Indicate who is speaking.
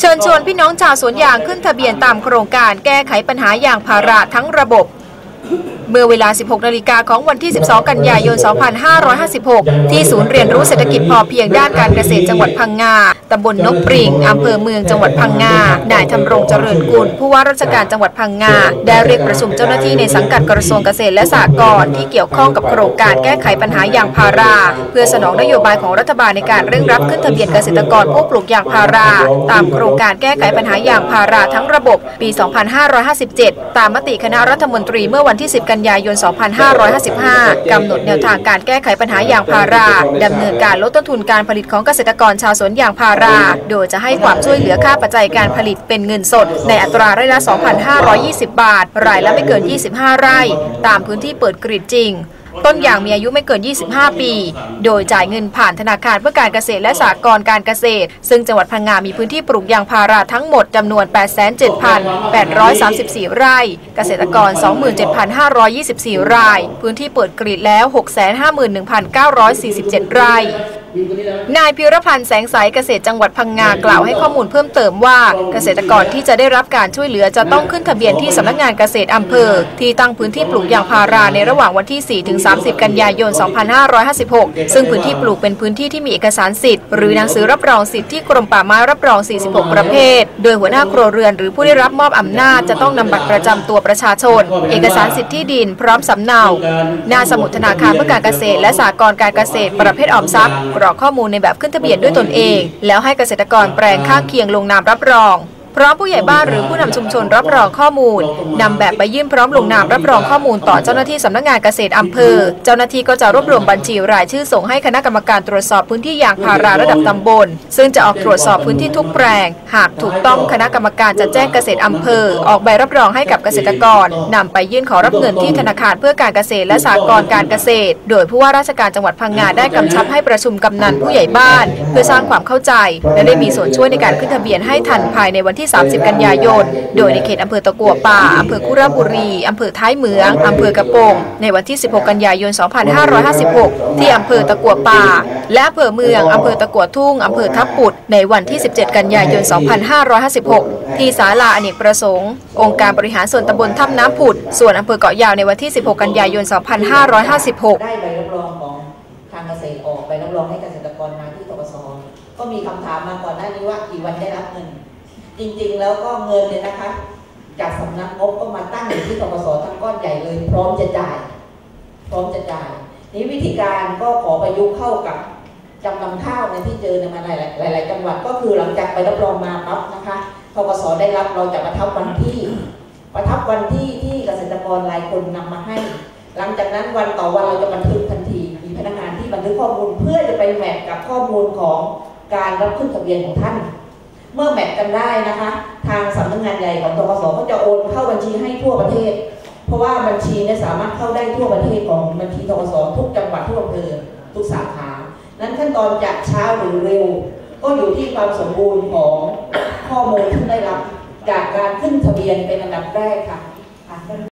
Speaker 1: เชิญชวนพี่น้องชาวสวนยางขึ้นทะเบียนตามโครงการแก้ไขปัญหายางพาราทั้งระบบ เมื่อเวลา 16 นาฬิกาของวันที่ 12 กันยายน 2556 ที่ศูนย์เรียนรู้เศรษฐกิจพอเพียงด้านการเกษตรจังหวัดพังงา ตำบลนกปริง อำเภอเมืองจังหวัดพังงา นายธำรงเจริญกุล ผู้ว่าราชการจังหวัดพังงา ได้เรียกประชุมเจ้าหน้าที่ในสังกัดกระทรวงเกษตรและสหกรณ์ที่เกี่ยวข้องกับโครงการแก้ไขปัญหายางพารา เพื่อสนองนโยบายของรัฐบาลในการเร่งรับขึ้นทะเบียนเกษตรกรผู้ปลูกยางพารา ตามโครงการแก้ไขปัญหายางพาราทั้งระบบปี 2557 ตามมติคณะรัฐมนตรีเมื่อวันวันที่ 10 กันยายน 2555 กำหนดแนวทางการแก้ไขปัญหายางพาราดำเนินการลดต้นทุนการผลิตของเกษตรกรชาวสวนยางพารา โดยจะให้ความช่วยเหลือค่าปัจจัยการผลิตเป็นเงินสด ในอัตราไร่ละ 2,520 บาท รายละไม่เกิน 25 ไร่ ตามพื้นที่เปิดกรีดจริงต้นยางมีอายุไม่เกิน 25 ปี โดยจ่ายเงินผ่านธนาคารเพื่อการเกษตรและสหกรณ์การเกษตร ซึ่งจังหวัดพังงามีพื้นที่ปลูกยางพาราทั้งหมดจำนวน 87,834 ไร่ เกษตรกร 27,524 ราย พื้นที่เปิดกรีดแล้ว 651,947 ไร่ นายพิรพันธ์แสงใสเกษตรจังหวัดพังงากล่าวให้ข้อมูลเพิ่มเติมว่าเกษตรกรที่จะได้รับการช่วยเหลือจะต้องขึ้นทะเบียนที่สำนักงานเกษตรอำเภอ ที่ตั้งพื้นที่ปลูกยางพาราในระหว่างวันที่ 4 ถึง 30 กันยายน 2556 ซึ่งพื้นที่ปลูกเป็นพื้นที่ที่มีเอกสารสิทธิ์หรือหนังสือรับรองสิทธิ์ที่กรมป่าไม้รับรอง 46 ประเภท โดยหัวหน้าครัวเรือนหรือผู้ได้รับมอบอำนาจจะต้องนำบัตรประจำตัวประชาชน เอกสารสิทธิ์ที่ดิน พร้อมสำเนา หน้าสมุดธนาคารเพื่อการเกษตร และสหกรณ์การเกษตรประเภทออมทรัพย์กรอกข้อมูลในแบบขึ้นทะเบียนด้วยตนเอง แล้วให้เกษตรกรแปลงข้างเคียงลงนามรับรอง พร้อมผู้ใหญ่บ้านหรือผู้นำชุมชนรับรองข้อมูลนำแบบไปยื่นพร้อมลงนามรับรองข้อมูลต่อเจ้าหน้าที่สำนักงานเกษตรอำเภอ เจ้าหน้าที่ก็จะรวบรวมบัญชีรายชื่อส่งให้คณะกรรมการตรวจสอบพื้นที่ยางพาราระดับตำบล ซึ่งจะออกตรวจสอบพื้นที่ทุกแปลง หากถูกต้องคณะกรรมการจะแจ้งเกษตรอำเภอ ออกใบรับรองให้กับเกษตรกรนำไปยื่นขอรับเงินที่ธนาคารเพื่อการเกษตรและสหกรณ์การเกษตร โดยผู้ว่าราชการจังหวัดพังงาได้กำชับให้ประชุมกำนันผู้ใหญ่บ้าน เพื่อสร้างความเข้าใจ และได้มีส่วนช่วยในการขึ้นทะเบียนให้ทันภายในวันที่ที่ 30 กันยายน โดยในเขตอำเภอตะกัวป่าอำเภอคุระบุรีอำเภอท้ายเหมืองอำเภอกระโปงในวันที่ 16 กันยายน 2556 ที่อำเภอตะกัวป่า และอำเภอเมืองอำเภอตะกัวทุ่งอำเภอทับปุดในวันที่ 17 กันยายน 2556 ที่ศาลาอเนกประสงค์ องค์การบริหารส่วนตำบลถ้ำน้ำผุด ส่วนอำเภอเกาะยาวในวันที่ 16 กันยายน 2556
Speaker 2: ได้ใบรับรองของทางเกษตรออกใบรับรองให้เกษตรกรมาที่ตกสก็มีคำถามมาก่อนหน้านี้ว่ากี่วันได้รับเงิน จริงๆ แล้วก็เงินเนี่ยนะคะ จากสำนักงบก็มาตั้งอยู่ที่ตกสทั้งก้อนใหญ่เลย พร้อมจะจ่าย พร้อมจะจ่าย นี้วิธีการก็ขอประยุกต์เข้ากับจำนำข้าวในที่เจอในมาหลายๆหลายจังหวัดก็คือหลังจากไปรับรองมาปั๊บนะคะทกสได้รับเราจะประทับวันที่ ประทับวันที่ที่เกษตรกรรายคนนำมาให้ หลังจากนั้นวันต่อวันเราจะบันทึกทันที มีพนักงานที่บันทึกข้อมูลเพื่อจะไปแมทกับข้อมูลของการรับขึ้นทะเบียนของท่าน เมื่อแมทกันได้นะคะ ทางสำนักงานใหญ่ของตกสก็จะโอนเข้าบัญชีให้ทั่วประเทศ เพราะว่าบัญชีเนี่ยสามารถเข้าได้ทั่วประเทศของบัญชีตกสทุกจังหวัดทุกอำเภอทุกสาขา นั้นขั้นตอนจะช้าหรือเร็ว ก็อยู่ที่ความสมบูรณ์ของข้อมูลที่ได้รับ จากการขึ้นทะเบียนเป็นอันดับแรกค่ะ